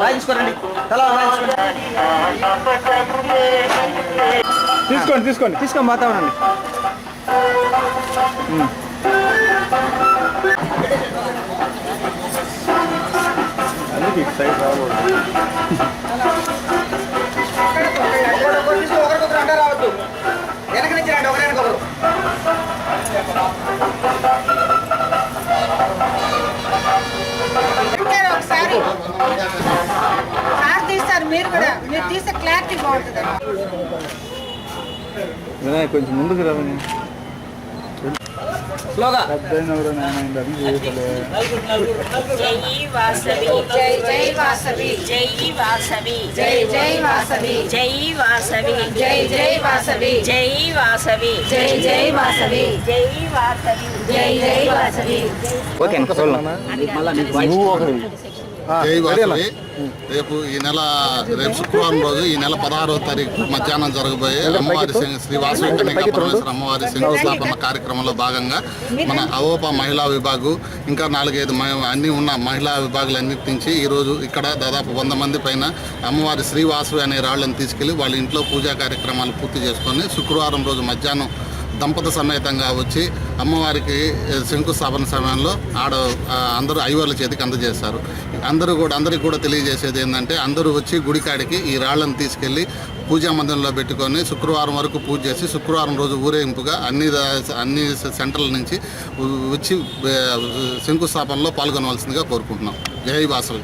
రాయించుకోరండి తలా రాయించుకోండి. తీసుకోండి తీసుకోండి తీసుకొని పోతా ఉండండి అందుకే ఇటు సైడ్ రావద్దు. వెనక నుంచి రండి ఒకరి సార్ తీస్తారు మీరు కూడా. మీరు తీసే క్లారిటీ బాగుంటుంది. వినాయక్ కొంచెం ముందుకు రావని. స్లోగా పెద్ద ఎవరో నాయన అది చేయలే జై వాసవి జై జై వాసవి. జై వాసవి. జై జై వాసవి. జై వాసవి. జై జై వాసవి. జై వాసవి. జై జై వాసవి. జై వాసవి. జై జై వాసవి. ఓకే జై వాసవి. రేపు ఈ నెల రేపు శుక్రవారం రోజు ఈ నెల పదహారవ తారీఖు మధ్యాహ్నం జరగబోయే అమ్మవారి శ్రీ వాసవి కన్యకా పరమేశ్వర అమ్మవారి శంకుస్థాపన కార్యక్రమంలో భాగంగా మన అవోప మహిళా విభాగు ఇంకా నాలుగైదు అన్ని ఉన్న మహిళా విభాగాలన్నిటి నుంచి ఈరోజు ఇక్కడ దాదాపు వంద మంది పైన అమ్మవారి శ్రీ వాసవి అనే రాళ్ళని తీసుకెళ్ళి వాళ్ళ ఇంట్లో పూజా కార్యక్రమాలు పూర్తి చేసుకొని శుక్రవారం రోజు మధ్యాహ్నం దంపత సమేతంగా వచ్చి అమ్మవారికి శంకుస్థాపన సమయంలో ఆడ అందరూ ఐవర్ల చేతికి అందజేస్తారు. అందరూ కూడా అందరికి కూడా తెలియజేసేది ఏంటంటే అందరూ వచ్చి గుడికాడికి ఈ రాళ్ళను తీసుకెళ్ళి పూజా మందిరంలో పెట్టుకొని శుక్రవారం వరకు పూజ చేసి శుక్రవారం రోజు ఊరేగింపుగా అన్ని అన్ని సెంటర్ల నుంచి వచ్చి శంకుస్థాపనలో పాల్గొనవలసిందిగా కోరుకుంటున్నాం. జై వాసవి.